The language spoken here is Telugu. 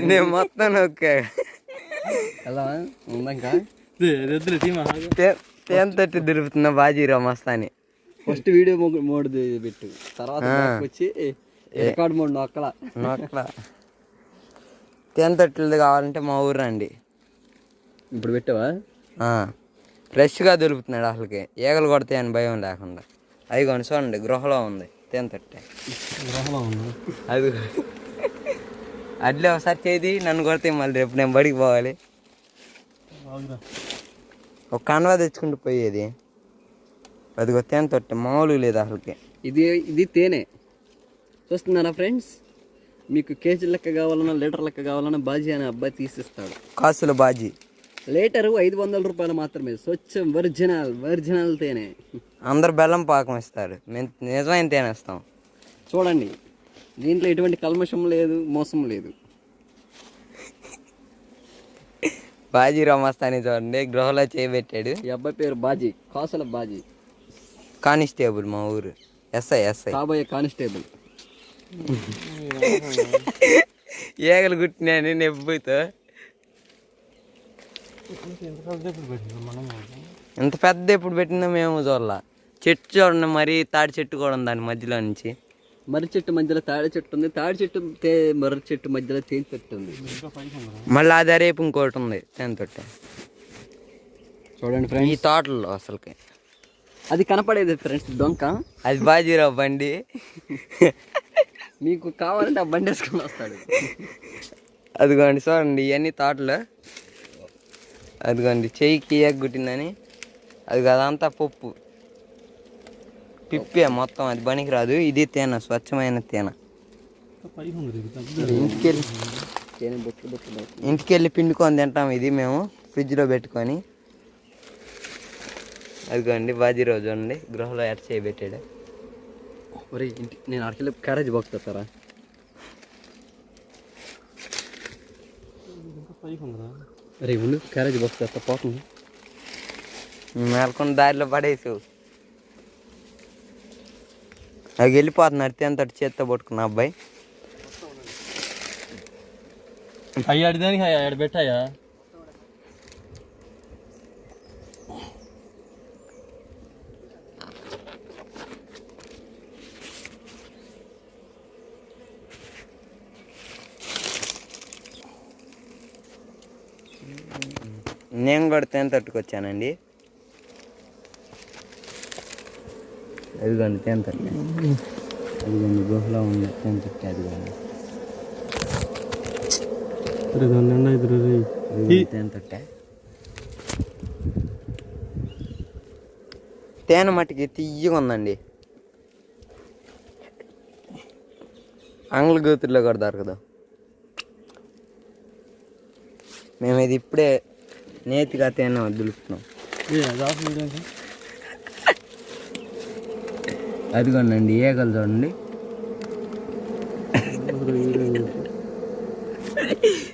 నేను మొత్తం నొక్కా ఎలా? ఉందా ఇంకా? మస్తాని. ఫస్ట్ వీడియో మోడ్ పెట్టు. తర్వాత వచ్చి రికార్డ్ మోడ్ నొక్కల. నొక్కల. తేన్ తట్టులది కావాలంటే మా ఊరు రండి. ఇప్పుడు పెట్టావా? ఆ, ఫ్రెష్గా దొరుకుతున్నాడు అసలుకి. ఈగలు కొడతాయని భయం లేకుండా. అవి కొని చూడండి గృహలో ఉంది తేన్ తట్టే. గృహలో ఉన్నా అది అట్లే ఒకసారి చేది నన్ను కొడితే మళ్ళీ రేపు నేను బడికి పోవాలి. ఒక కన్వా తెచ్చుకుంటూ పోయేది. అదిగో తేనె తొట్టె మామూలుగా లేదు అసలుకి. ఇది ఇది తేనె. చూస్తున్నారా ఫ్రెండ్స్? మీకు కేజీ లెక్క కావాలన్నా లీటర్ లెక్క కావాలన్నా బాజీ అనే అబ్బాయి తీసిస్తాడు. కాసుల బాజీ. లీటరు ఐదు వందల రూపాయలు మాత్రమే. స్వచ్ఛం ఒరిజినల్ ఒరిజినల్ తేనె. అందరు బెల్లం పాకం ఇస్తారు. మేము నిజమైన తేనె ఇస్తాం. చూడండి. దీంట్లో ఎటువంటి కల్మషం లేదు మోసం లేదు. బాజీరావు మస్తాని చూడండి గృహలో చేయబెట్టాడు. ఈ అబ్బాయి పేరు బాజీ కాసుల బాజీ. కానిస్టేబుల్ మా ఊరు. ఎస్ఐ ఎస్ఐ కాబోయే కానిస్టేబుల్. ఏగలు కుట్టినాను నెబ్బుతో. ఇంత పెద్ద ఎప్పుడు పెట్టినా మేము చూడాల. చెట్టు చూడండి మరి తాడి చెట్టు కూడా ఉంది దాని మధ్యలో నుంచి. మర్రి చెట్టు మధ్యలో తాడి చెట్టు ఉంది. తాడి చెట్టు తే మర్రి చెట్టు మధ్యలో తేనె చెట్టు ఉంది. మళ్ళీ అదే రేపు ఇంకోటి ఉంది తేనె తొట్టె. చూడండి ఈ ఫ్రెండ్స్ తోటల్లో అసలుకి. అది కనపడేది ఫ్రెండ్స్ దొంక అది బాజీరావు బండి. మీకు కావాలంటే ఆ బండి వేసుకొని వస్తాడు. అదిగోండి చూడండి ఇవన్నీ తోటలు. అదిగోండి చెయ్యికి ఎగ్గుట్టిందని అది అదంతా పప్పు. పిప్పే మొత్తం అది పనికి రాదు ఇది తేనె స్వచ్ఛమైన తేనె. ఇంటికెళ్ళి ఇంటికెళ్ళి పిండుకొని తింటాం ఇది మేము ఫ్రిడ్జ్లో పెట్టుకొని. అదిగోండి బాజీరావు చూడండి గృహలో ఎట చేయబెట్టాడు. ఒరే ఇంటి నేను అరకెళ్ళి క్యారేజ్ బాక్స్ తెస్తారా అరే ఉండు క్యారేజ్ బాక్స్ తెస్తా పోతుంది. మేల్కొని దారిలో పడేసావు అది వెళ్ళిపోతున్నాడు తేనె చేత్తో పట్టుకున్న అబ్బాయి. అయ్యి అడిదానికి ఆడ పెట్టాయా నేను కూడా తేనె తట్టుకొచ్చానండి అదిగోండి తేనె తట్టు అదిగోండి గుహలో ఉంది తేనె తట్టు అదిగోండి అరే దాని నిండా ఇద్దరు రే అదిగోండి తేనె తట్టే తేనె మట్టికి తీయగా ఉందండి. ఆంగ్ల గోతుల్లో కూడా దొరకదు మేము ఇది ఇప్పుడే నేతిగా తేనె దులుపుతున్నాం. అదిగోండి ఏగలు చూడండి.